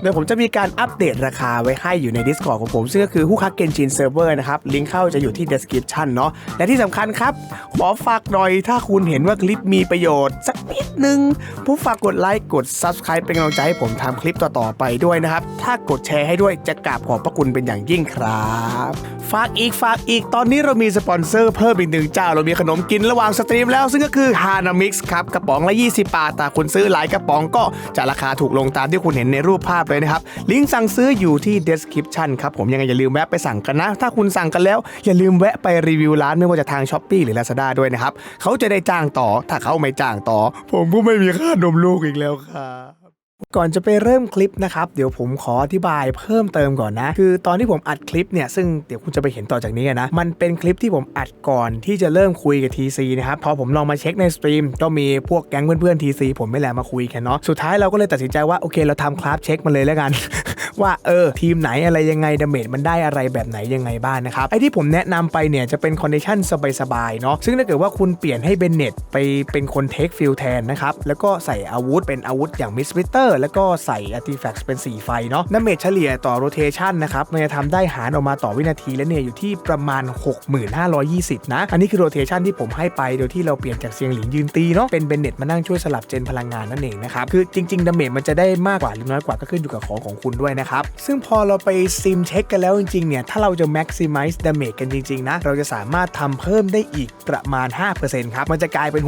เดี๋ยวผมจะมีการอัปเดตราคาไว้ให้อยู่ใน Discord ของผม ซึ่งก็คือคู่คักเกนจินเซิร์ฟเวอร์นะครับ ลิงก์เข้าจะอยู่ที่ description เนาะและที่สำคัญครับ ขอฝากหน่อยถ้าคุณเห็นว่าคลิปมีประโยชน์ สักนิดนึงผู้ฝากกดไลค์กด Subscribe เป็นกำลังใจให้ผมทำคลิปต่อๆไปด้วยนะครับ ถ้ากดแชร์ให้ด้วยจะกราบขอบพระคุณเป็นอย่างยิ่งครับฝากอีกฝากอีกตอนนี้เรามีสปอนเซอร์เพิ่มอีกหนึ่งเจ้า เรามีขนมกินระหว่างสตรีมแล้ว ซึ่งก็คือ Hana Mix ครับกระป๋องละ 20 บาทแต่คุณซื้อหลายกระป๋องก็จะราคาถูกลงตามที่คุณเห็นในรูปภาพเลยนะครับ ลิงก์สั่งซื้ออยู่ที่ description ครับผมยังไงอย่าลืมแวะไปสั่งกันนะ ถ้าคุณสั่งกันแล้ว อย่าลืมแวะไปรีวิวร้านไม่ว่าจะทาง s h อ p e e หรือ Lazada ด้วยนะครับเขาจะได้จ้างต่อถ้าเขาไม่จ้างต่อ ผมก็ไม่มีค่านมลูกอีกแล้วค่ะ ก่อนจะไปเริ่มคลิปนะครับ เดี๋ยวผมขออธิบายเพิ่มเติมก่อนนะ คือตอนที่ผมอัดคลิปเนี่ยซึ่งเดี๋ยวคุณจะไปเห็นต่อจากนี้นะ มันเป็นคลิปที่ผมอัดก่อนที่จะเริ่มคุยกับ TC นะครับพอผมลองมาเช็คในสตรีมก็มีพวกแก๊งเพื่อนๆ TC ผมไม่แหละมาคุยกันเนาะสุดท้ายเราก็เลยตัดสินใจว่าโอเคเราทำคลาสเช็คมาเลยแล้วกันว่าเออทีมไหนอะไรยังไงดาเมจมันได้อะไรแบบไหนยังไงบ้างนะครับไอที่ผมแนะนำไปเนี่ยจะเป็นคอนดิชันสบายๆเนาะซึ่งถ้าเกิดว่าคุณเปลี่ยนให้เบนเน็ตไปเป็นคนเทคฟิลแทนนะครับแล้วก็ใส่อาวุธเป็นอาวุธอย่างมิส r ิเตอร์แล้วก็ใส่อาร์ติแฟกต์เป็นสีไฟเนาะดาเมจเฉลี่ยต่อโรเทชันนะครับมันจะทำได้หารออกมาต่อวินาทีแล้วเนี่ยอยู่ที่ประมาณ 6520 นะ อันนี้คือโรเทชันที่ผมให้ไปโดยที่เราเปลี่ยนจากเสียงหลินยืนตีเนาะเป็นเบนเน็ตมานั่งช่วยสลับเจนพลังงานนั่นเองนะครับคือจริงๆดาเมจมันจะได้มากกว่าหรือน้อยกว่าก็ขึ้นอยู่กับของของคุณด้วยนะครับซึ่งพอเราไปซิมเช็คกันแล้วจริงๆเนี่ยถ้าเราจะ maximize damage กันจริงๆนะเราจะสามารถทำเพิ่มได้อีกประมาณ 5%ครับมันจะกลายเป็น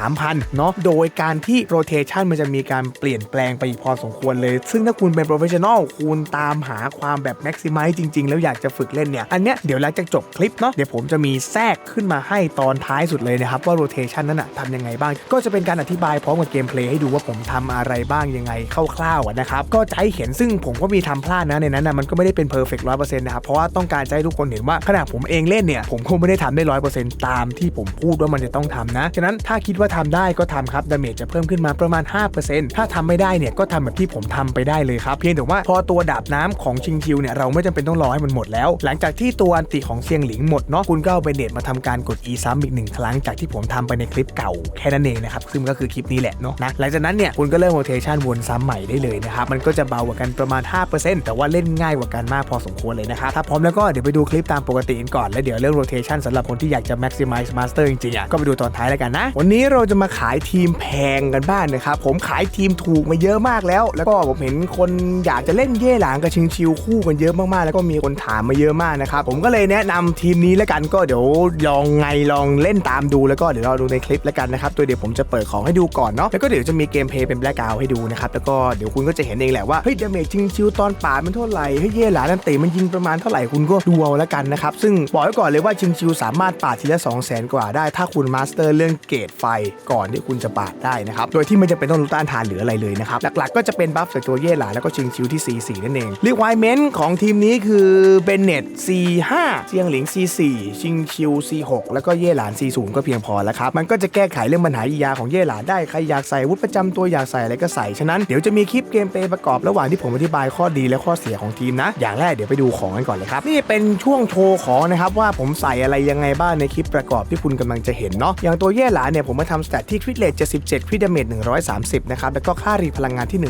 63,000เนาะโดยการที่ rotation มันจะมีการเปลี่ยนแปลงไปอีกพอสมควรเลย ซึ่งถ้าคุณเป็น professional คุณตามหาความแบบ maximize จริง ๆ แล้วอยากจะฝึกเล่นเนี่ย อันเนี้ยเดี๋ยวหลังจากจบคลิปเนาะเดี๋ยวผมจะมีแทรกขึ้นมาให้ตอนท้ายสุดเลยนะครับ ว่า rotation นั้นอะทำยังไงบ้าง ก็จะเป็นการอธิบายพร้อมกับเกมเพลย์ให้ดูว่าผมทำอะไรบ้างยังไงคร่าวๆนะครับก็จะให้เห็นซึ่งผมก็มีทำพลาดนะในนั้นนะมันก็ไม่ได้เป็นเพอร์เฟกต์ร้อยเปอร์เซ็นต์นะครับเพราะว่าต้องการจะให้ทุกคนเห็นว่าขนาดผมเองเล่นเนี่ยผมคงไม่ได้ทำได้ร้อยเปอร์เซ็นต์ตามที่ผมพูดว่ามันจะต้องทำนะฉะนั้นถ้าคิดว่าทำได้ก็ทำครับดาเมจจะเพิ่มขึ้นมาประมาณ 5%ถ้าทำไม่ได้เนี่ยก็ทำแบบที่ผมทำไปได้เลยครับ เพียงแต่ว่าพอตัวดาบน้ำของชิงชิวเนี่ยเราไม่จำเป็นต้องรอให้มันหมดแล้ว หลังจากที่ตัวอันติของเซียงหลิงหมดเนาะคุณก็เอาไปเน็ตมาทำการกด e ซ้ำอีกหนึ่งครั้งจากที่ผมทำไปในคลิปเก่าแค่นั้นเองนะครับซึ่งก็คือคลิปนี้แหละเนาะนะหลังจากนั้นเนี่ยคุณก็เริ่มโรเทชันวนซ้ำใหม่ได้เลยนะครับมันก็จะเบากว่ากันประมาณ 5%แต่ว่าเล่นง่ายกว่ากันมากพอสมควรเลยนะครับถ้าพร้อมแล้วก็เดี๋ยวไปดูคลิปตามปกติกันก่อนแล้วเดี๋ยวเรื่อง rotation สำหรับคนที่อยากจะ maximize master จริงๆอะก็ไปดูตอนท้ายแล้วกันนะ วันนี้เราจะมาขายทีมแพงกันบ้างนนะครับผมขายทีมถูกมาเยอะมากแล้ว แล้วก็ผมเห็นคนอยากจะเล่นเย่หลางกับชิงชิวคู่กันเยอะมากๆ แล้วก็มีคนถามมาเยอะมากนะครับผมก็เลยแนะนำทีมนี้แล้วกันก็เดี๋ยวลองไงลองเล่นตามดูแล้วก็เดี๋ยวเราดูในคลิปแล้วกันนะครับตัวเดี๋ยวผมจะเปิดของให้ดูก่อนเนาะแล้วก็เดี๋ยวจะมีเกมเพย์เป็นแบล็กเอาให้ดูนะครับแล้วก็เดี๋ยวคุณก็จะเห็นเองแหละว่าเฮ้ยดาเมจชิงชิวตอนป่ามันเท่าไหร่เฮ้ยเย่หลางนันเตะมันยิงประมาณเท่าไหร่คุณก็ดูเอาแล้วกันนะครับซึ่งบอกไว้ก่อนเลยว่าชิงชิวสามารถปาดทีละ 2 0 0 0 0 0 กว่าได้ ถ้าคุณมาสเตอร์เรื่องเกรดไฟก่อนที่คุณจะปาดได้นะครับโดยที่ไม่จำเป็นต้องรู้ต้านทานหรืออะไรเลยนะครับหลักๆ ก็จะเป็นบัฟจากตัวเย่หลาแล้วก็ชิงชิวที่ C4 นั่นเอง รีควายเมนต์ของทีมนี้คือเบนเน็ต C5 เจียงหลิง C4 ชิงชิว C6 แล้วก็เย่หลาน C0 ก็เพียงพอแล้วครับ มันก็จะแก้ไขเรื่องปัญหาอียาของเย่หลานได้ ใครอยากใส่วุธประจำตัวอยากใส่อะไรก็ใส่ ฉะนั้นเดี๋ยวจะมีคลิปเกมเพลย์ประกอบระหว่างที่ผมอธิบายข้อดีและข้อเสียของทีมนะ อย่างแรกเดี๋ยวไปดูของกันก่อนเลยครับนี่เป็นช่วงโชว์ของนะครับว่าผมใส่อะไรยังไงบ้างในคลิปประกอบที่คุณกำลังจะเห็นเนาะอย่างตัวเย่หลาเนี่ยผมมาทำสแตทที่คริตเลท77คริตดาเมจ130นะครับแล้วก็ค่ารีพลังงานที่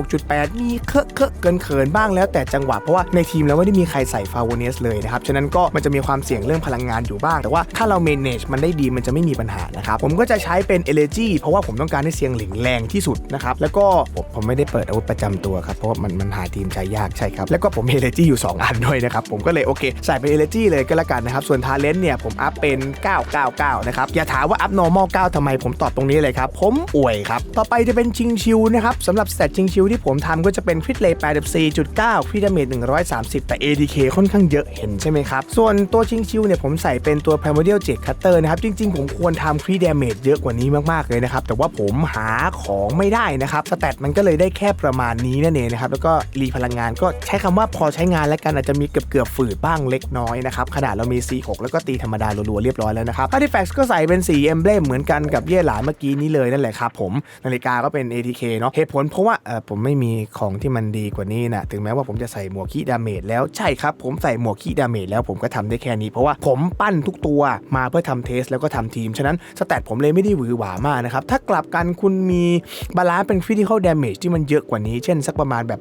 186.8 มีเคอะเคอะเกินเขินบ้างแล้วแต่จังหวะเพราะว่าในทีมแล้วไม่ได้มีใครใส่ฟาวเนสเลยนะครับฉะนั้นก็มันจะมีความเสี่ยงเรื่องพลังงานอยู่บ้าง แต่ว่าถ้าเรา manage มันได้ดีมันจะไม่มีปัญหานะครับผมก็จะใช้เป็น elegy เพราะว่าผมต้องการให้เสียงหลิงแรงที่สุดนะครับแล้วก็ผมผมไม่ได้เปิดอาวุธประจำตัวครับเพราะว่ามันมันหาทีมใช้ยากใช่ครับแล้วก็ผม elegy อยู่สองอันด้วยนะครับผมก็เลยโอเค ใส่เป็น elegy เลยก็แล้วกันนะครับส่วน talent เนี่ยผมอัพเป็น 999 นะครับอย่าถามว่า up normal 9ทำไมผมตอบตรงนี้เลยครับผมอวยครับต่อไปจะเป็นชิงชิวนะครับสำหรับสเตตชิงชิวที่ผมทำก็จะเป็นคริตเลย์84.9คริตดาเมจ130 แต่ ADK ค่อนข้างเยอะเห็นใช่ไหมครับ ส่วนตัวชิงชิวเนี่ยผมใส่เป็นตัว Primordial Jet Cutter นะครับ จริงๆ ผมควรทำคริดเมจเยอะกว่านี้มากๆเลยนะครับ แต่ว่าผมหาของไม่ได้นะครับสเตตมันก็เลยได้แค่ประมาณนี้นั่นเองนะครับแล้วก็รีพลังงานก็ใช้คำว่าพอใช้งานแล้วกันอาจจะมีเกือบเกือบๆฝืดบ้างเล็กน้อยนะครับขนาดเรามี C6 แล้วก็ตีธรรมดารัวๆเรียบร้อยแล้วนะครับ Artifacts ก็ใส่เป็นสีเอมเบลมเหมือนกันกับเย่หลานเมื่อกี้นี้เลยนั่นแหละครับผมนาฬิกาก็เป็น ATK เนาะเตุผลเพราะว่าเออผมไม่มีของที่มันดีกว่านี้นะถึงแม้ว่าผมจะใส่หมวกคีดาเมจแล้วใช่ครับ ผมใส่หมวกคีดาเมจแล้วผมก็ทำได้แค่นี้ เพราะว่าผมปั้นทุกตัวมาเพื่อทำเทสแล้วก็ทำทีม ฉะนั้นสแตทผมเลยไม่ได้หวือหวามากนะครับ ถ้ากลับกันคุณมีบาลานซ์เป็น critical damage ที่มันเยอะกว่านี้ เช่นสักประมาณแบบ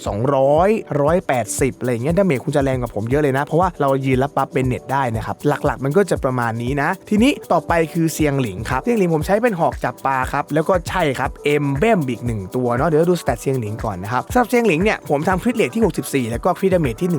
200 180อะไรอย่างเงี้ยดาเมจคุณจะแรงกว่าผมเยอะเลยนะ เพราะว่าเรายืนรับปั๊บเป็นเน็ตได้นะครับหลักๆ มันก็จะประมาณนี้นะ ทีนี้ต่อไปคือเซียงหลิงครับเซียงหลิงผมใช้เป็นหอกจับปลาครับแล้วก็ใช่ครับเอ็มเบมอีกหนึ่งตัวเนาะดี๋ยวดูสแตทเซียงหลิงก่อนนะครับสำหรับเซียงหลิงเนี่ยผมทำคริตเลทที่ 64 แล้วก็คริตดาเมจที่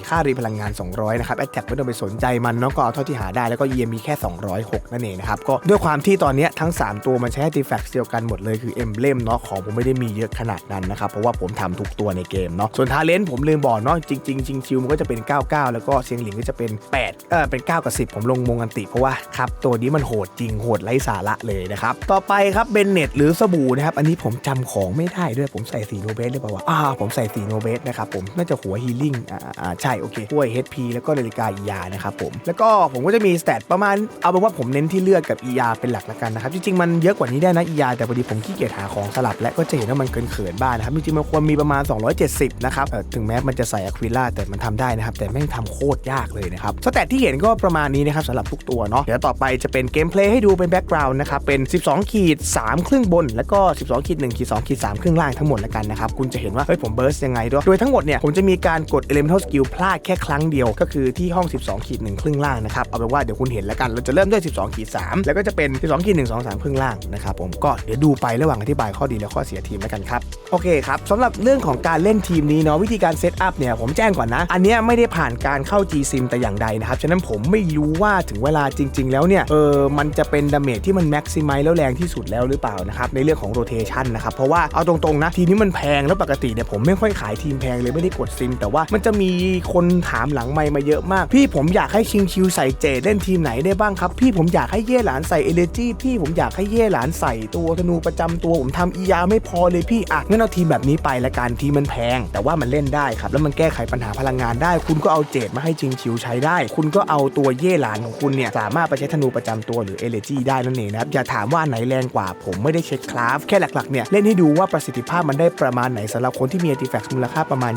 111.4 ค่ารีพลังงาน 200 นะครับแอตแทกไม่ต้องไปสนใจมันเนาะก็เอาเท่าที่หาได้แล้วก็เยมีแค่ 206 นั่นเองนะครับก็ด้วยความที่ตอนนี้ทั้ง 3 ตัวมันใช้ artifacts เดียวกันหมดเลยคือเอ็มเบมเนาะของผมไม่ได้มีเยอะขนาดนั้นนะครับเพราะว่าผมทำทุกตัวในเกมเนาะส่วนทาเลนต์ผมลืมบอกเนาะจริงๆจริงชิวมันก็จะเป็น 99 แล้วก็เซียงหลิงก็จะเป็น8เออเป็น 9 กับ 10 ผมลงมงอันติ เพราะว่าครับตัวนี้มันโหดจริงโหดไร้สาระเลยนะครับต่อไปครับเบนเน็ตหรือสบู่นะครับอันนี้ผมจำของไม่ได้ด้วยผมใส่สีโนเบสหรือเปล่าวะอ่าผมใส่สีโนเบสนะครับผมน่าจะหัวฮีลิ่งอ่าอ่าใช่โอเคถ้วย HP แล้วก็นาฬิกา ER นะครับผมแล้วก็ผมก็จะมีสเตตประมาณเอาเป็นว่าผมเน้นที่เลือดกับ ER เป็นหลักละกันนะครับจริงๆมันเยอะกว่านี้ได้นะ ER แต่พอดีผมขี้เกียจหาของสลับและก็จะเห็นว่ามันเขินๆบ้างนะครับจริงๆมันควรมีประมาณ 270 นะครับเออถึงแม้มันจะใส่อะคริล่าแต่มันทำได้นะครับแต่แม่งทำโคตรยากเลยนะครับสแตทที่เห็นก็ประมาณนี้นะครับสำหรับทุกตัวเนาะเดี๋ยวต่อไปจะเป็นเกมเพลย์ให้ดูเป็นแบ็กกราวน์นะครับเป็น 12ขีด3ครึ่งบน แล้วก็ 12ขีด1ขีด2ขีด3ครึ่งล่างทั้งหมดแล้วกันนะครับ คุณจะเห็นว่า เฮ้ยผมเบิร์สยังไงด้วย โดยทั้งหมดเนี่ย ผมจะมีการกด Elemental Skill พลาดแค่ครั้งเดียว ก็คือที่ห้อง 12ขีด1ครึ่งล่างนะครับ เอาเป็นว่าเดี๋ยวคุณเห็นแล้วกัน เราจะเริ่มด้วย 12ขีด3แล้วก็จะเป็น 12ขีด1 2 3ครึ่งล่างนะครับผมก็เดี๋ยวดูไประหว่างอธิบายข้อดีและข้อเสียทีมแล้วกันครับโอเคครับสำหรับเรื่องของการเล่นทีมนี้เนาะวิธีการเซตอัพเนี่ยผมแจ้งก่อนนะ อันเนี้ไม่ได้ผ่านการเข้า G-Sim แต่อย่างใดนะครับฉะนั้นผมไม่รู้ว่าถึงเวลาจริง ๆ แล้วเนี่ยเออมันจะเป็นดาเมจที่มันแม็กซิมัยแล้วแรงที่สุดแล้วหรือเปล่านะครับในเรื่องของโรเทชันนะครับเพราะว่าเอาตรงๆนะทีนี้มันแพงแล้วปกติเนี่ยผมไม่ค่อยขายทีมแพงเลยไม่ได้กดซิม แต่ว่ามันจะมีคนถามหลังไมค์มาเยอะมาก พี่ผมอยากให้ชิงชิวใส่เจเล่นทีมไหนได้บ้างครับ พี่ผมอยากให้เย่หลานใส่เอเลจีพี่ผมอยากให้เย่หลานใส่ตัวธนูประจำตัวผมทำอียาไม่พอเลยพี่อะงั้นเอาทีมแบบนี้ไปละกันทีมมันแพง แต่ว่ามันเล่นได้ครับแล้วมันแก้ไขปัญหาพลังงานได้ คุณก็เอาเจดมาให้ชิงชิวใช้ได้ คุณก็เอาตัวเย่หลานของคุณเนี่ยสามารถไปใช้ธนูประจำตัวหรือเอเลจีได้นั่นเองนะครับอย่าถามว่าไหนแรงกว่าผมไม่ได้เช็คคลาฟแค่หลักๆเนี่ยเล่นให้ดูว่าประสิทธิภาพมันได้ประมาณไหนสำหรับคนที่มี artifact มูลค่าประมาณ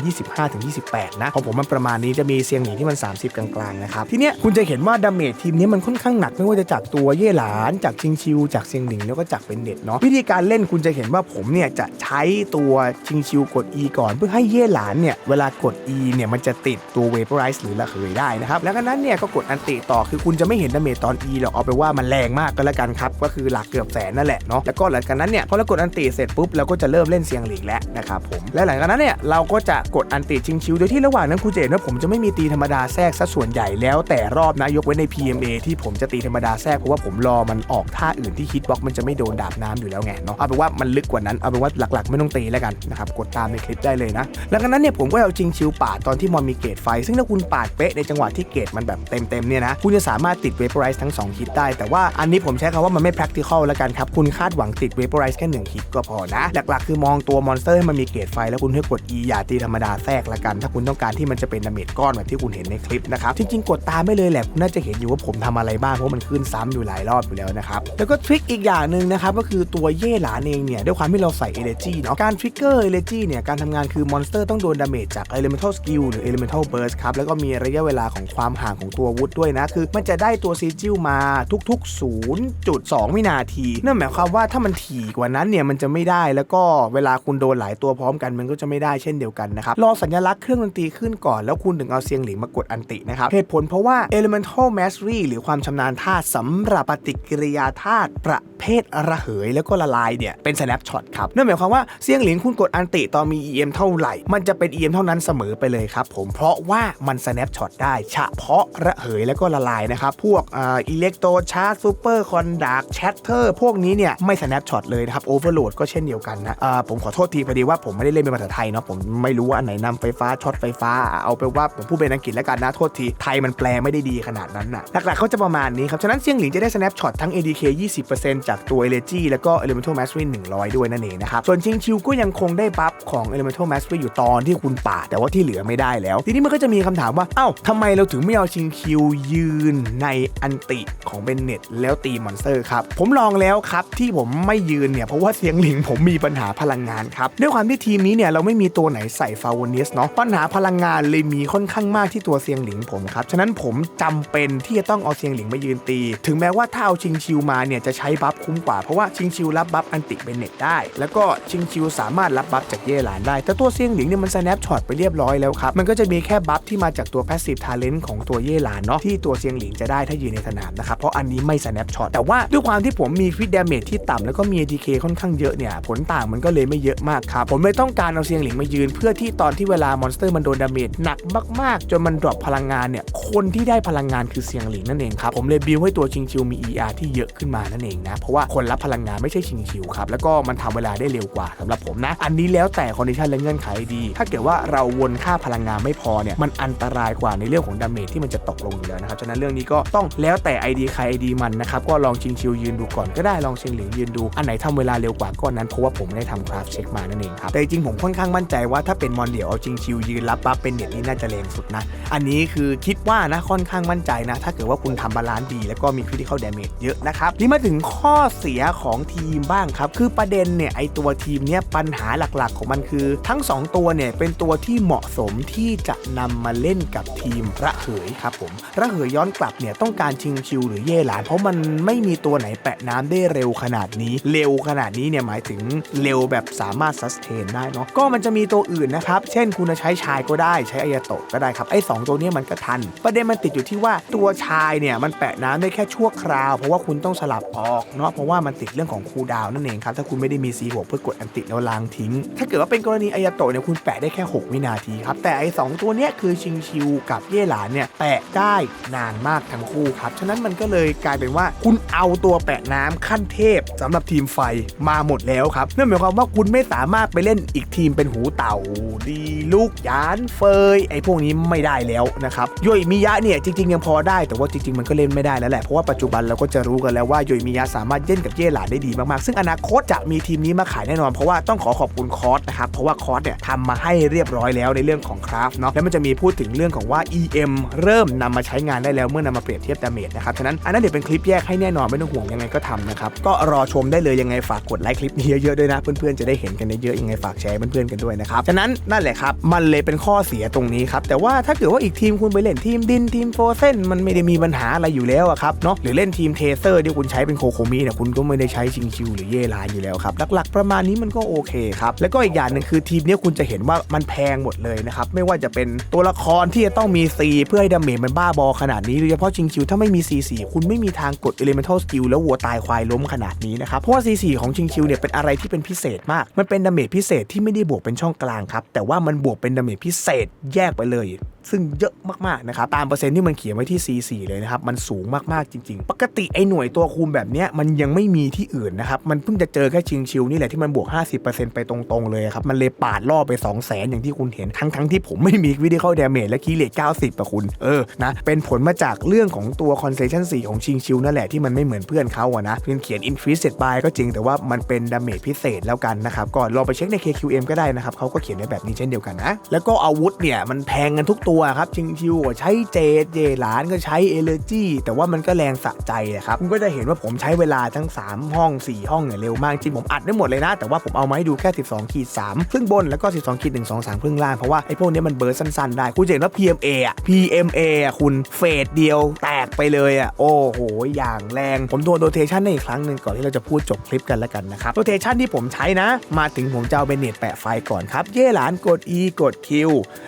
25-28 นะของผมมันประมาณนี้จะมีเซียงหนีที่มัน 30 กลางๆนะครับทีเนี้ยคุณจะเห็นว่าดาเมจทีมนี้มันค่อนข้างหนักไม่ว่าจะจากตัวเย่หลานจากชิงชิว จากเซียงหนิงแล้วก็จากเป็นเน็ตเนาะวิธีการเล่นคุณจะเห็นว่าผมเนี่ยจะใช้ตัวชิงชิวกด E ก่อน เพื่อให้เย่หลานเนี่ยเวลากด E เนี่ยมันจะติดตัว vaporize หรือระเหยได้นะครับแล้วก็นั้นเนี่ยก็กดอันติต่อคือคุณจะไม่เห็นดาเมจตอน E หรอกเอาไปว่ามันแรงมากก็แล้วกันครับก็คือหลักเกือบแสนนั่นแหละเนาะแล้วก็หลังจากนั้นเนี่ยพอเรากดอันติเสร็จปุ๊บเราก็จะเริ่มเล่นเซียงหลิงแล้วนะครับผมและหลังจากนั้นเนี่ยเราก็จะกดอันติชิงชิวโดยที่ระหว่างนั้นคุณจะเห็นว่าผมจะไม่มีตีธรรมดาแทรกซะส่วนใหญ่แล้วแต่รอบนะยกเว้นใน PMA ที่ผมจะตีธรรมดาแทรกเพราะว่าผมรอมันออกท่าอื่นที่ฮิตบ็อกมันจะไม่โดนดาบน้ำอยู่แล้วไงเนาะเอาเป็นว่ามันลึกกว่านั้นเอาเป็นว่าหลักๆ ไม่ต้องตีแล้วกันนะครับกดตามในคลิปได้เลยนะหลังจากนั้นเนี่ยผมก็เอาชิงชิวปาดตอนที่มอนมีเกตไฟ ซึ่งถ้าคุณปาดเป๊ะในจังหวะที่เกตมันแบบเต็มๆเนี่ยนะคุณจะสามารถติดเวป o ไรส์ทั้ง2ฮิตได้แต่ว่าอันนี้ผมใช้คำว่ามันไม่ practical แล้วกันครับคุณคาดหวังติดเวป o ไรส์แค่1ฮิตก็พอนะ หลักๆ คือมองตัวมอนสเตอร์ให้มันมีเกตไฟ แล้วคุณให้กด E อย่าตีธรรมดาแทรกละกัน ถ้าคุณต้องการที่มันจะเป็นดาเมจก้อนแบบที่คุณเห็นในคลิปนะครับ จริงๆ กดตามไม่เลยแหละ คุณน่าจะเห็นอยู่ว่าผมทำอะไรบ้าง เพราะมันขึ้นซ้ำอยู่หลายรอบอยู่แล้วนะครับ แล้วก็ทริคอีกอย่างหนึ่งนะครับ ก็คือตัวเย่หลานเองเนี่ย ด้วยความที่เราใส่ energy เนาะ การทริกเกอร์ energy เนี่ย การทำงานคือมอนสเตอร์ต้องโดนดาเมจจาก elemental skill หรือ elemental burst ครับ แล้วก็มีระยะเวลาของความห่างของตัววุธด้วยนะ คือมันจะได้ตัวซีจิลมาทุกๆ0.2วินาที นั่นหมายความว่าถ้ามันถี่กว่านั้นเนี่ยมันจะไม่ได้แล้วก็เวลาคุณโดนหลายตัวพร้อมกันมันก็จะไม่ได้เช่นเดียวกันนะครับรอสัญลักษณ์เครื่องดนตรีขึ้นก่อนแล้วคุณถึงเอาเสียงหลิงมากดอันตินะครับเหตุผลเพราะว่า elemental mastery หรือความชำนาญธาตุสำหรับปฏิกิริยาธาตุประเภทระเหยแล้วก็ละลายเนี่ยเป็น snapshot ครับนั่นหมายความว่าเสียงหลิงคุณกดอันติตอนมี EM เท่าไหร่ มันจะเป็น EM เท่านั้นเสมอไปเลยครับผมเพราะว่ามัน snapshot ได้เฉพาะระเหยแล้วก็ละลายนะครับพวกอ่าอิเล็กโตรชาร์จซูเปอร์คอนดักแชตเตอร์พวกนี้เนี่ยไม่ snapshot เลยนะครับ overload ก็เช่นเดียวกันนะผมขอโทษทีพอดีว่าผมไม่ได้เล่นเป็นภาษาไทยเนาะผมไม่รู้ว่าอันไหนนำไฟฟ้าช็อตไฟฟ้าเอาไปนว่าผมพูดเป็นอังกฤษแล้วกันนะโทษทีไทยมันแปลไม่ได้ดีขนาดนั้นนะหลักๆเขาจะประมาณนี้ครับฉะนั้นเสียงหลิงจะได้ snapshot ทั้ง ADK 20%จากตัว Elegy แล้วก็ Elemental Mastery 100 ด้วยนั่นเองนะครับส่วนชิงชิวก็ยังคงได้บัฟของ Elemental mastery อยู่ตอนที่คุณป่า แต่ว่าที่เหลือไม่ได้แล้ว ทีนี้มันก็จะมีคำถามว่าเอ้าทำไมเราถึงไม่เอาชิงคิวยืนในอันติของเบนเน็ตแล้วตีมอนสเตอร์ครับผมลองแล้วครับที่ผมไม่ยืนเนี่ยเพราะว่าเสียงหลิงผมมีปัญหาพลังงานครับด้วยความที่ทีมนี้เนี่ยเราไม่มีตัวไหนใส่ฟาวเนสเนาะปัญหาพลังงานเลยมีค่อนข้างมากที่ตัวเสียงหลิงผมครับฉะนั้นผมจำเป็นที่จะต้องเอาเสียงหลิงมายืนตี ถึงแม้ว่าถ้าเอาชิงชิวมาเนี่ยจะใช้บัฟคุ้มกว่าเพราะว่าชิงชิวรับบัฟอันติเบนเน็ตได้ แล้วก็ชิงชิวสามารถรับบัฟจากเย่หลานได้ แต่ตัวเสียงหลิงเนี่ยมัน snap shot ไปเรียบร้อยแล้วครับมันก็จะมีแค่บัฟที่มาจากตัว passive talent ของตัวเย่หลานเนาะที่ตัวเสียงหลิงจะได้ถ้ายืนในสนามนะครับเพราะอันนี้ไม่ snap shot แต่ว่าด้วยความที่ผมมี crit damage ที่ต่ำแล้วก็มี ATK ค่อนข้างเยอะเนี่ยผลต่างมันก็เลยไม่เยอะมากครับ ผมเลยต้องการเอาเสียงหลิงมายืน เพื่อที่ตอนที่เวลามอนสเตอร์มันโดนดาเมจหนักมากๆ จนมันดรอปพลังงานเนี่ยคนที่ได้พลังงานคือเสียงหลิงนั่นเองครับผมเลยบิวให้ตัวชิงชิวมี ER ที่เยอะขึ้นมานั่นเองนะเพราะว่าคนรับพลังงานไม่ใช่ชิงชิวครับแล้วก็มันทำเวลาได้เร็วกว่าสำหรับผมนะ อันนี้แล้วแต่คอนดิชันและเงื่อนไขดี ถ้าเกิดว่าเราวนค่าพลังงานไม่พอเนี่ยมันอันตรายกว่าในเรื่องของดาเมจที่มันจะตกลงอยู่แล้วนะครับฉะนั้นเรื่องนี้ก็ต้องแล้วแต่ ID ใคร ID มันนะครับก็ลองชิงชิวยืนดูก่อนก็ได้ลองชิงหลิงยืนดูอันไหนทำเวลาเร็วกว่าก็นั้นเพราะว่าผมไม่ได้ทำคราฟเช็คมานั่นเองครับแต่จริงผมค่อนข้างมั่นใจว่าถ้าเป็นมอนเดี่ยวเอาชิงชิวยืนรับปั๊บเป็นเน็ตนี่น่าจะแรงสุดนะ อันนี้คือคิดว่านะค่อนข้างมั่นใจนะ ถ้าเกิดว่าคุณทำบาลานซ์ดี แล้วก็มี critical damage เยอะนะครับนี่มาถึงข้อเสียของทีมบ้างครับคือประเด็นเนี่ยไอตัวทีมเนี่ยปัญหาหลักๆ ของมันคือ ทั้ง 2 ตัวเนี่ยเป็นตัวที่เหมาะสมที่จะนำมาเล่นกับทีมระเหยครับผมระเหยย้อนกลับเนี่ยต้องการชิงชิวหรือเย่หลาน เพราะมันไม่มีตัวไหนแปะน้ำได้เร็วขนาดนี้ เร็วขนาดนี้เนี่ยหมายถึงเร็วแบบสามารถ sustain ได้เนาะก็มันจะมีตัวอื่นนะครับ เช่นคุณจะใช้ชายก็ได้ใช้อายาโตะก็ได้ครับไอ้สองตัวนี้มันก็ทัน ประเด็นมันติดอยู่ที่ว่าตัวชายเนี่ยมันแปะน้ำได้แค่ชั่วคราว เพราะว่าคุณต้องสลับออกเนาะเพราะว่ามันติดเรื่องของคูดาวนั่นเองครับถ้าคุณไม่ได้มีซีหัวเพื่อกดอันติแล้วล้างทิ้ง ถ้าเกิดว่าเป็นกรณีอายาโตะเนี่ยคุณแปะได้แค่ 6 วินาทีครับแต่ไอ้สองตัวเนี้ยคือชิงชิวกับเย่หลานเนี่ยแปะได้นานมากทั้งคู่ครับฉะนั้นมันก็เลยกลายเป็นว่าคุณเอาตัวแปะน้ำขั้นเทพสำหรับทีมไฟมาหมดแล้วครับนั่นหมายความว่าคุณไม่สามารถไปเล่นอีกทีมเป็นหูเต่าดีลูกยานเฟยไอ้พวกนี้ไม่ได้แล้วนะครับโยยมิยะเนี่ยจริงๆยังพอได้แต่ว่าจริงๆมันก็เล่นไม่ได้แล้วแหละเพราะว่าปัจจุบันเราก็จะรู้กันแล้วว่าโยยมิยะสามารถเล่นกับเย่หลานได้ดีมากๆ ซึ่งอนาคตจะมีทีมนี้มาขายแน่นอนเพราะว่าต้องขอขอบคุณคอร์สนะครับเพราะว่าคอร์สเนี่ยทำมาให้เรียบร้อยแล้วในเรื่องของคราฟเนาะแล้วมันจะมีพูดถึงเรื่องของว่า EM เริ่มนำมาใช้งานได้แล้วเมื่อนำมาเปรียบเทียบดาเมจนะครับฉะนั้นอันนั้นเดี๋ยวเป็นคลิปแยกให้แน่นอนไม่ต้องห่วงยังไงก็ทำนะครับก็รอชมได้เลยยังไงฝากกดไลค์คลิปนี้เยอะๆด้วยนะ เพื่อนๆจะได้เห็นกันเยอะๆยังไงฝากแชร์เพื่อนๆกันด้วยนะครับฉะนั้นนั่นแหละครับมันเลยเป็นข้อเสียตรงนี้ครับแต่ว่าถ้าเกิดว่าอีกทีมคุณไปเล่นทีมดินทีมโฟเซนมันไม่ได้มีปัญหาอะไรอยู่แล้วอะครับเนาะหรือเล่นทีมเทเซอร์ที่คุณใช้เป็นโคโคมิเนี่ยคุณก็ไม่ได้ใช้ชิงชิวหรือเย่ลานอยู่แล้วครับหลักๆ ประมาณนี้มันก็โอเคครับแล้วก็อีกอย่างหนึ่งคือทีมนี้คุณจะเห็นว่ามันแพงหมดเลยนะครับไม่ว่าจะเป็นตัวละครที่จะต้องมีซีเพื่อให้ดาเมจมันบ้าบอขนาดนี้โดยเฉพาะชิงชิวถ้าไม่มีซีสีคุณไม่มีทางกด Elemental Skill แล้ววัวตายควายล้มขนาดนี้นะครับเพราะว่าซีสีของชิงชิวเนี่ยเป็นอะไรที่เป็นพิเศษมาก มันเป็นดาเมจพิเศษที่ไม่ได้บวกเป็นช่องกลางครับ แต่ว่ามันบวกเป็นดาเมจพิเศษแยกไปเลย ซึ่งเยอะมากๆนะครับ ตามเปอร์เซ็นต์ที่มันเขียนไว้ที่ C4 เลยนะครับ มันสูงมากๆจริง ๆ ปกติไอ้หน่วยตัวคูณแบบนี้มันยังไม่มีที่อื่นนะครับ มันเพิ่งจะเจอแค่ชิงชิวนี่แหละที่มันบวก 50%ไปตรงๆเลยครับ มันเลยปาดล่อไป 2 0 0แสนอย่างที่คุณเห็น ทั้งๆที่ผมไม่มีวิดีโอเดเมจและคีเลท90อะคุณ เออ นะ เป็นผลมาจากเรื่องของตัว concession 4ของชิงชิวนั่นแหละที่มันไม่เหมือนเพื่อนเขาอะนะเพียงเขียน increased by ก็จริงแต่ว่ามันเป็นดาเมจพิเศษแล้วกันนะครับก่อนลองไปเช็คใน KQM ก็ได้นะครับเขาก็เขียนไว้แบบนี้เช่นเดียวกันนะแล้วก็อาวุธเนี่ยมันแพงกันทุกตัวครับชิงชิวก็ใช้เจเจหลานก็ใช้เอเลจีแต่ว่ามันก็แรงสะใจอะครับคุณก็จะเห็นว่าผมใช้เวลาทั้ง 3 ห้อง 4 ห้องเนี่ยเร็วมากจริงผมอัดได้หมดเลยนะ แต่ว่าผมเอามาให้ดูแค่ 12ขีด3ครึ่งบนแล้วก็ 12ขีด1 2 3ครึ่งล่างเพราะว่าไอ้พวกนี้มันเบิร์ดสั้นๆได้คุณจะเห็นว่า PMA อะ PMA อะคุณเฟดเดียวแตกไปเลยอะโอ้โหอย่างแรงผมตัวโรเทชันในอีกครั้งหนึ่งก่อนที่เราจะพูดจบคลิปกันแล้วกันนะครับโรเทชันที่ผมใช้นะ มาถึงผมจะเอาเบนเน็ตแปะไฟก่อนครับเย่หลานกด E กด Q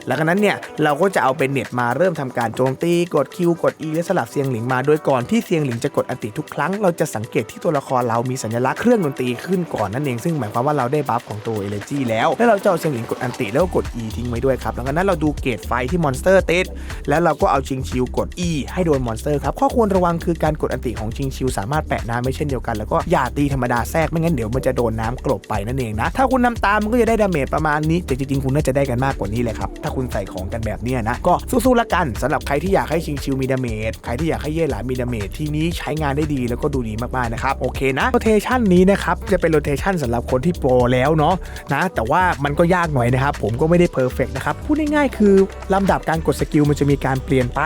แล้วก็นั้นเนี่ยเราก็จะเอาเบนเน็ตมาเริ่มทำการโจมตีกด Q กด E และสลับเสียงหลิงมาโดยก่อนที่เสียงหลิงจะกดอันติทุกครั้งเราจะสังเกตที่ตัวละครเรามีสัญลักษณ์เครื่องดนตรีขึ้นก่อนนั่นเองซึ่งหมายความว่าเราได้บัฟของตัวเอเลจีแล้วแล้วเราจะเอาเสียงหลิงกดอันติแล้วกด E ทิ้งไว้ด้วยครับแล้วก็นั้นเราดูเกรดไฟที่มอนสเตอร์เติดแล้วเราก็เอาชิงชิวกด E ให้โดนมอนสเตอร์ครับข้อควรระวังคือการกดอันติของชิงชิวสามารถแปะน้ำไม่เช่นเดียวกันแล้วก็อย่าตีธรรมดาแทรกไม่งั้นเดี๋ยวมันจะโดนน้ำกลบไปนั่นเองนะถ้าคุณนำตามมันก็จะได้ดาเมจประมาณนี้แต่จริงๆคุณน่าจะได้กันมากกว่านี้เลยครับถ้าคุณใส่ของกันแบบเนี้ยยนะก็สู้ๆละกันสำหรับใครที่อยากให้ชิงชิวมีดาเมจใครที่อยากให้เย่หลานมีดาเมจที่นี้ใช้งานได้ดีแล้วก็ดูดีมากๆนะครับโอเคนะโรเทชันนี้นะครับจะเป็นโรเทชันสำหรับคนที่โปรแล้วเนาะนะแต่ว่ามันก็ยากหน่อยนะครับผมก็ไม่ได้เพอร์เฟกนะครับพูดง่ายๆคือลำดับการกดสกิลมันจะมีการเปลี่ยนไป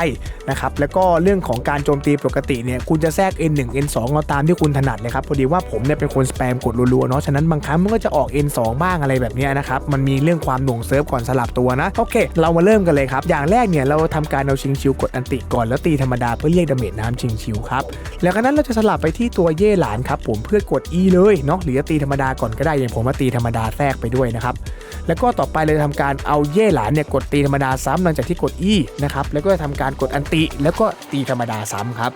นะครับแล้วก็เรื่องของการโจมตีปกติเนี่ยคุณจะแทรก N1 N2 เอาตามที่คุณถนัดเลยครับพอดีว่าผมเนี่ยเป็นคนสแปมกดรัวๆเนาะฉะนั้นบางครั้งมันก็จะออก N2 บ้างอะไรแบบเนี้ยนะครับมันมีเรื่องความหน่วงเซิร์ฟก่อนสลับตัวนะโอเค เรามาเริ่มกันเลยครับอย่างแรกเนี่ยเราทำการเอาชิงชิวกดอันติก่อนแล้วตีธรรมดาเพื่อเรียกดาเมจน้ำชิงชิวครับแล้วก็นั้นเราจะสลับไปที่ตัวเย่หลานครับผมเพื่อกด E เลยเนาะหรือจะตีธรรมดาก่อนก็ได้อย่างผมมาตีธรรมดาแทรกไปด้วยนะครับแล้วก็ต่อไปเราจะทำการเอาเย่หลานเนี่ยกดตีธรรมดาซ้ำหลังจากที่กด E นะครับแล้วก็จะทำการกดอันติแล้วก็ตีธรรมดาซ้ำครับ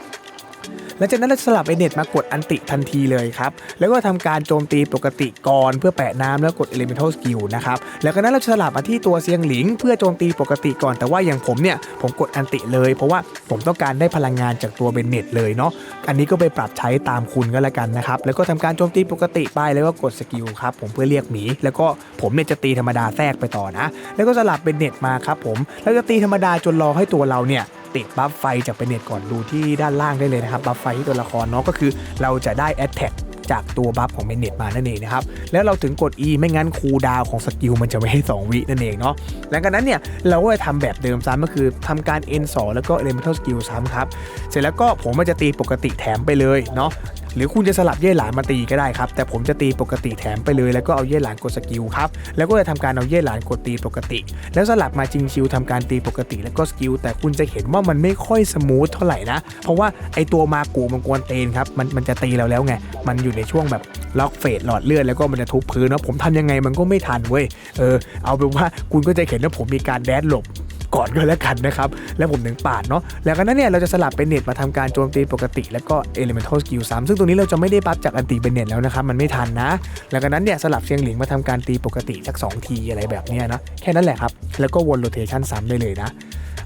หลังจากนั้นเราสลับไอเน็ตมากดอันติทันทีเลยครับ แล้วก็ทำการโจมตีปกติก่อนเพื่อแปะน้ำแล้วกด Elemental Skill นะครับแล้วก็นั้นเราจะสลับมาที่ตัวเซียงหลิง เพื่อโจมตีปกติก่อนแต่ว่าอย่างผมเนี่ยผมกดอันติเลย เพราะว่าผมต้องการได้พลังงานจากตัวเบนเน็ตเลยเนาะอันนี้ก็ไปปรับใช้ตามคุณก็แล้วกันนะครับแล้วก็ทำการโจมตีปกติไปแล้วก็กดสกิลครับผมเพื่อเรียกหมีแล้วก็ผมเนี่ยจะตีธรรมดาแทรกไปต่อนะ แล้วก็สลับเป็นเน็ตมาครับผมแล้วจะตีธรรมดาจนรอให้ตัวเราเนี่ย ติดบัฟไฟจากเปเน็ตก่อนดูที่ด้านล่างได้เลยนะครับบัฟไฟที่ตัวละครเนาะก็คือเราจะได้แอตแทกจากตัวบัฟของเมเน็ตมานั่นเองนะครับ แล้วเราถึงกด E ไม่งั้นคูดาวของสกิลมันจะไม่ให้ 2 วินั่นเองเนาะหลังจากนั้นเนี่ยเราก็จะทำแบบเดิมซ้ำก็คือทำการ N2 แล้วก็ Elemental Skill ซ้ำครับ เสร็จแล้วก็ผมมันจะตีปกติแถมไปเลยเนาะ หรือคุณจะสลับเย่หลานมาตีก็ได้ครับ แต่ผมจะตีปกติแถมไปเลยแล้วก็เอาเย่หลานกดสกิลครับ แล้วก็จะทำการเอาเย่หลานกดตีปกติ แล้วสลับมาจิงชิวทำการตีปกติแล้วก็สกิลแต่คุณจะเห็นว่ามันไม่ค่อยสมูทเท่าไหร่นะ เพราะว่าไอตัวมากูมันกวนเตนครับมันมันจะตีเราแล้วไงมันอยู่ในช่วงแบบล็อกเฟสหลอดเลือดแล้วก็มันจะทุบพื้นเนาะผมทำยังไงมันก็ไม่ทันเว้ยเออเอาเป็นว่าคุณก็จะเห็นว่าผมมีการแดดหลบ ก่อนก็แล้วกันนะครับ แล้วผมถึงปาดเนาะแล้วก็นั้นเนี่ยเราจะสลับเป็นเน็ตมาทำการโจมตีปกติ แล้วก็ Elemental Skill ซ้ำซึ่งตรงนี้เราจะไม่ได้บัฟจากอันตีเป็นเน็ตแล้วนะครับมันไม่ทันนะ แล้วก็นั้นเนี่ยสลับเชียงหลิงมาทำการตีปกติสัก2ทีอะไรแบบเนี้ยนะแค่นั้นแหละครับแล้วก็วนโรเทชันซ้ำได้เลยนะ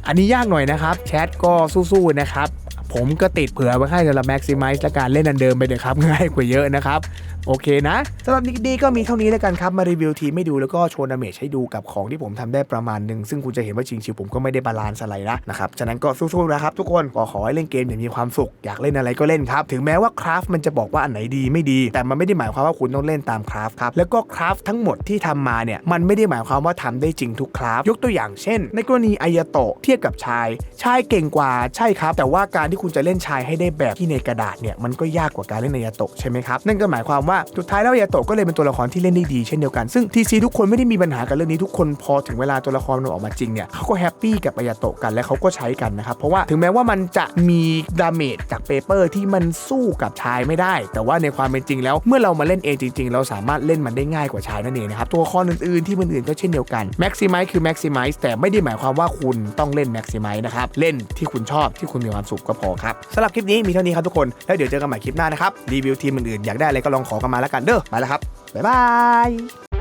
อันนี้ยากหน่อยนะครับแชทก็สู้ๆนะครับผมก็ติดเผื่อไว้ให้สำหรับ Maximize และการเล่นอันเดิมไปเลยครับง่ายกว่าเยอะนะครับ โอเคนะสำหรับนิกดีก็มีเท่านี้แล้วกันครับ มารีวิวทีไมให้ดูแล้วก็โชว์ดาเมจให้ดูกับของที่ผมทำได้ประมาณหนึ่งซึ่งคุณจะเห็นว่าชิงชิวผมก็ไม่ได้บาลานซ์อะไรนะนะครับฉะนั้นก็สู้ๆนะครับทุกคนขอขอให้เล่นเกมอย่างมีความสุขอยากเล่นอะไรก็เล่นครับถึงแม้ว่าคราฟมันจะบอกว่าอันไหนดีไม่ดี แต่มันไม่ได้หมายความว่าคุณต้องเล่นตามคราฟครับแล้วก็คราฟทั้งหมดที่ทำมาเนี่ยมันไม่ได้หมายความว่าทำได้จริงทุกคราฟยกตัวอย่างเช่น ในกรณีอายาโตะเทียบกับชาย ชายเก่งกว่าใช่ครับ แต่ว่าการที่คุณจะเล่นชายให้ได้แบบที่ในกระดาษเนี่ยมันก็ยากกว่าการเล่นอายโตะใช่ไหมครับนั่นก็หมายความว่าสุดท้ายแล้วยาโตะก็เลยเป็นตัวละครที่เล่นได้ดีเช่นเดียวกัน ซึ่งทีซีทุกคนไม่ได้มีปัญหากับเรื่องนี้ทุกคนพอถึงเวลาตัวละครมันออกมาจริงเนี่ยเขาก็แฮปปี้กับอายาโตะกันและเขาก็ใช้กันนะครับเพราะว่าถึงแม้ว่ามันจะมีดาเมจจากเปเปอร์ที่มันสู้กับชายไม่ได้ แต่ว่าในความเป็นจริงแล้ว เมื่อเรามาเล่นเองจริง ๆ เราสามารถเล่นมันได้ง่ายกว่าชายนั่นเองนะครับตัวละครอื่นๆที่มันอื่นก็เช่นเดียวกัน Maximize คือ Maximize แต่ไม่ได้หมายความว่าคุณต้องเล่น Maximize นะครับเล่นที่คุณชอบที่คุณมีความสุขก็พอครับสำหรับคลิปนี้มีเท่านี้ครับทุกคนแล้วเดี๋ยวเจอกันใหม่คลิปหน้านะครับรีวิวทีมอื่นๆอยากได้อะไรก็ลองขอกันมาแล้วกันเด้อไปแล้วครับบ๊ายบาย